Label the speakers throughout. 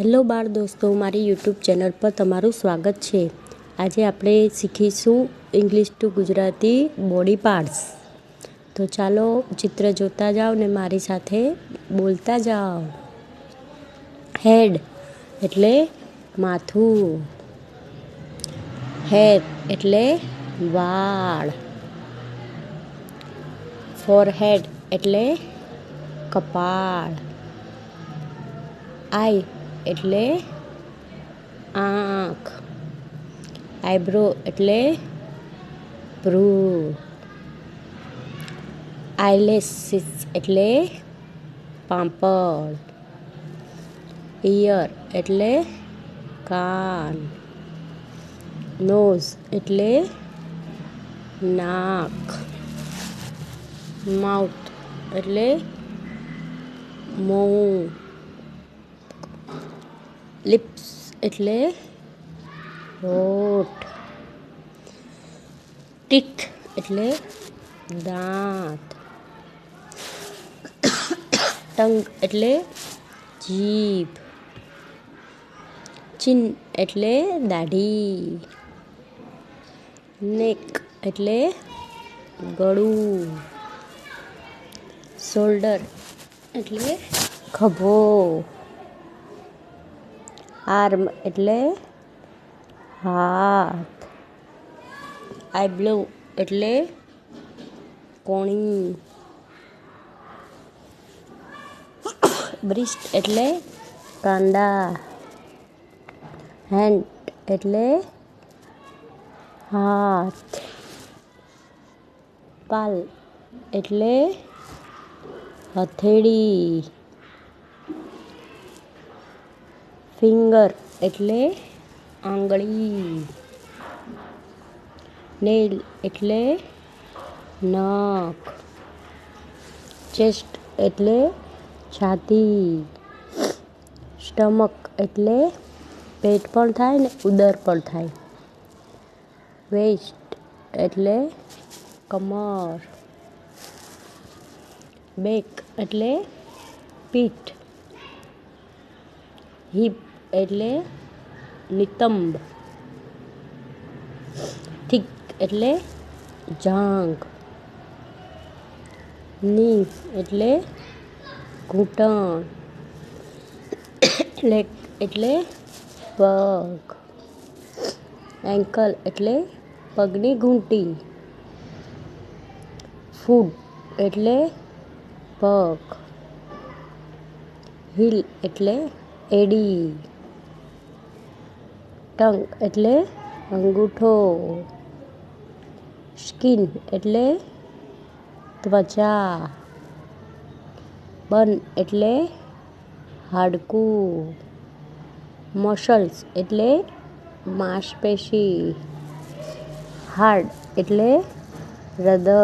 Speaker 1: hello બાળ દોસ્તો મારી યુટ્યુબ ચેનલ પર તમારું સ્વાગત છે આજે આપણે શીખીશું English to Gujarati body parts તો ચાલો ચિત્ર જોતા જાઓ ને મારી સાથે બોલતા જાઓ હેડ એટલે માથું હેર એટલે વાળ ફોરહેડ એટલે કપાળ આઈ एट्ले आँख आईब्रो एट्ले भ्रू आईलेसिस एट्ले पापड़ ईयर एट्ले कान नोज एट्ले नाक माउथ एट्ले मऊ लिप्स એટલે હોટ ટિથ એટલે દાંત ટંગ એટલે જીભ ચિન એટલે દાઢી neck એટલે ગળું શોલ્ડર એટલે ખભો આર્મ એટલે હાથ આઈબ્લો એટલે કોણી બ્રિસ્ટ એટલે કાંદા હેન્ડ એટલે હાથ પાલ એટલે હથેળી फिंगर એટલે આંગળી નેલ એટલે નાક chest એટલે છાતી stomach એટલે પેટ પર થાય ને ઉદર પર થાય waist એટલે કમર back એટલે પીઠ hip એટલે નિતંબ ઠીક એટલે જાંઘ ની એટલે ઘૂંટણ એટલે એટલે પગ એન્કલ એટલે પગની ઘૂંટી ફૂટ એટલે પગ હિલ એટલે એડી डंग એટલે અંગુઠો સ્કિન એટલે ત્વજા બન એટલે હાડકું મસલ્સ એટલે માંસપેશી હાર્ટ એટલે હૃદય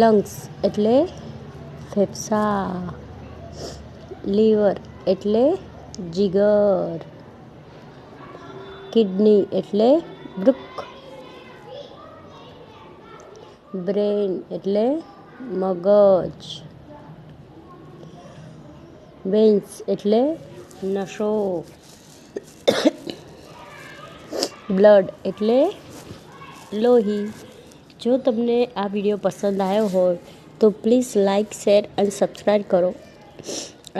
Speaker 1: લંગ્સ એટલે ફેફસા લીવર એટલે जिगर किडनी એટલે બ્રક બ્રેઈન એટલે મગજ વેઈન્સ એટલે નસો બ્લડ એટલે લોહી જો તમને આ વિડિયો પસંદ આવ્યો હોય તો પ્લીઝ લાઈક શેર અનસબસ્ક્રાઇબ કરો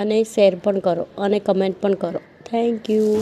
Speaker 1: અને શેર પણ કરો અને કમેન્ટ પણ કરો થેન્ક યુ